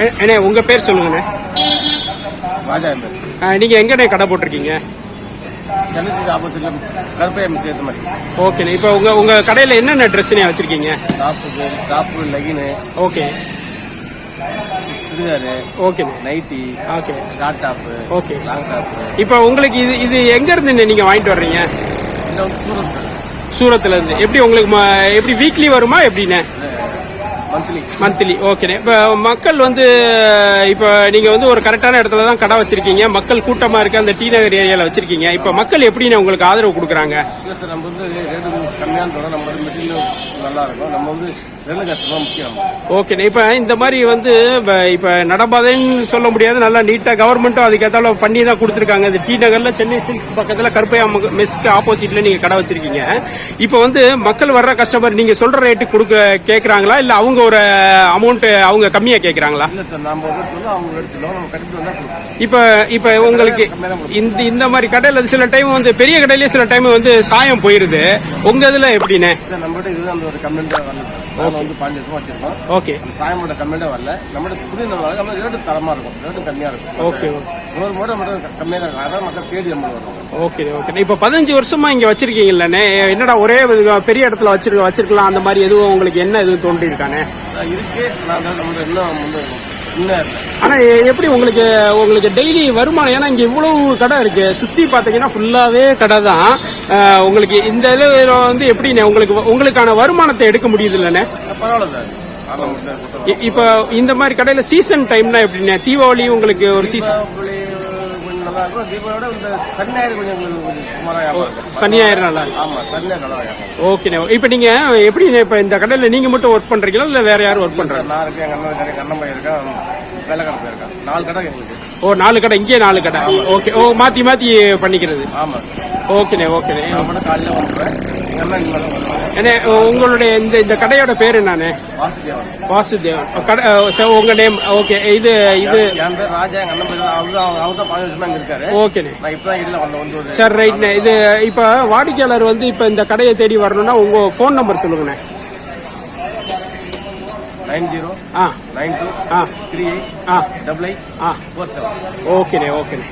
அண்ணே உங்க பேர் சொல்லுங்கண்ணே. ராஜா என் நீங்க எங்கண்ணே கடை போட்டிருக்கீங்க? சென்னை ஆப்போசிட்ல கருப்பையம் சேர்த்த மாதிரி. ஓகேண்ணே இப்போ உங்க உங்க கடையில என்னென்ன ட்ரெஸ்ஸுண்ணே வச்சிருக்கீங்க? Top top leggings okay. Churidar nightie okay. Short top okay. Long top இப்போ உங்களுக்கு இது இது எங்க இருந்து நீங்க வாங்கிட்டு வர்றீங்க? இது வந்து சூரத் சூரத்ல இருந்து. எப்படி உங்களுக்கு எப்படி வீக்லி வருமா எப்படிண்ணே? மந்த்லி ஓகேண்ணே இப்போ மக்கள் வந்து இப்போ நீங்க வந்து ஒரு கரெக்டான இடத்துல தான் கடை வச்சிருக்கீங்க. மக்கள் கூட்டமா இருக்க அந்த டி நகர் ஏரியால வச்சிருக்கீங்க. இப்போ மக்கள் எப்படிண்ணே உங்களுக்கு ஆதரவு கொடுக்குறாங்க? இல்லை சார் நம்ம வந்து ரேட்டு கம்மியான நம்ம மெட்டீரியல் நல்லா இருக்கும் நம்ம வந்து இப்போ இந்த மாதிரி வந்து இப்ப- நடபாதைன்னு சொல்ல முடியாது. நல்லா நீட்டா கவர்மெண்ட்டும் அதுக்கேத்தால பண்ணி தான் கொடுத்துருக்காங்க. இந்த டி நகர்ல சென்னை சில்க்ஸ் பக்கத்துல கருப்பையா மெஸ்க்கு ஆப்போசிட்ல நீங்க கடை வச்சிருக்கீங்க. இப்போ வந்து மக்கள் வர்ற கஸ்டமர் நீங்க சொல்ற ரேட்டு கொடுக்க கேக்குறாங்களா? இல்ல அவங்க ஒரு அமௌண்ட் அவங்க கம்மியா கேக்குறாங்களா? இல்லை சார் நம்ம ஒரு சொல்லுவோம் அவங்க ரேட் சொல்லுவோம் நம்ம கட்டிட்டு வந்தால் கொடுப்போம். இப்ப இப்ப உங்களுக்கு இந்த இந்த மாதிரி கடையில சில டைம் வந்து பெரிய கடையிலேயே சில டைம் வந்து சாயம் போயிருது. உங்க இதுல நம்மகிட்ட இது ஒரு கம்ப்ளைண்ட்டாக வரல நாங்கள் வந்து பாஞ்சு வருஷமா வச்சிருக்கோம். ஓகே அந்த சாயமோட கம்ப்ளைண்ட்டாக வரல. நம்மகிட்ட புதிய நம்ம நம்ம ரேட்டு தரமாக இருக்கும். ரேட்டு கம்மியாக இருக்கும். ஓகே சுவர் மட்டும் மட்டும் கம்மியாக இருக்கும். அதான் மக்கள் தேடி நம்ம வருவாங்க ஓகே ஓகே இப்ப பதினஞ்சு வருஷமா இங்க வச்சிருக்கீங்கல்லண்ணே. என்னடா ஒரே பெரிய இடத்துல வச்சிருக்க வச்சிருக்கலாம். அந்த மாதிரி எதுவும் உங்களுக்கு என்ன எதுவும் தோன்றி இருக்கானே இருக்கு. நான் தான் நம்ம இன்னும் வந்து ஆனா எப்படி உங்களுக்கு உங்களுக்கு டெய்லி வருமானம்? ஏன்னா இங்க இவ்வளவு கடை இருக்கு. சுத்தி பாத்தீங்கன்னா ஃபுல்லாவே கடை தான். உங்களுக்கு இந்த இதுல வந்து எப்படிண்ணே உங்களுக்கு உங்களுக்கான வருமானத்தை எடுக்க முடியுது இல்லண்ணே? இப்ப இந்த மாதிரி கடையில சீசன் டைம்னா எப்படிண்ணே தீபாவளி உங்களுக்கு ஒரு சீசன் தீபாவளி கொஞ்சம் நல்லா இருக்கும். இந்த கொஞ்சம் சுமாராக வியாபாரம். சனி ஞாயிறு நல்லா இருக்கு ஆமாம் சன்னியாக நல்லா வியாபாரம் ஓகேண்ணே இப்ப நீங்க எப்படிண்ணே இப்ப இந்த கடையில நீங்க மட்டும் ஒர்க் பண்றீங்களா இல்ல வேற யாரும் ஒர்க் பண்றாங்க? நான் இருக்கேன் எங்கள் அண்ணன் பையன் இருக்கான் வேலைக்காரன் போயிருக்கான். நாலு கடை எங்களுக்கு. ஓ நாலு கடை இங்கே நாலு கடை. ஓகே ஓ மாத்தி மாத்தி பண்ணிக்கிறது. ஆமாம் ஓகேண்ணே ஓகேண்ணே நான் மட்டும் காலையில் அண்ணே உங்களுடைய இந்த இந்த கடையோட பேர் என்னண்ணே? வாசுதேவன். கடை உங்க நேம் ஓகே இது இது. என் பேர் ராஜா எங்கள் அண்ணன் பேர் அவர் தான் அவர் தான் பதினஞ்சு வருஷமா இங்கே இருக்காரு. ஓகேண்ணே நான் இப்போ தான் இல்லை வந்த வந்து ஒரு சரி ரைட்ண்ணே இது இப்ப வாடிக்கையாளர் வந்து இப்ப இந்த கடையை தேடி வரணும்னா உங்க ஃபோன் நம்பர் சொல்லுங்கண்ணே. நைன் ஜீரோ ஆ. நைன் டூ ஆ. த்ரீ எயிட் ஆ. டபுள் எயிட் ஆ. Four seven. ஓகேண்ணே ஓகேண்ணே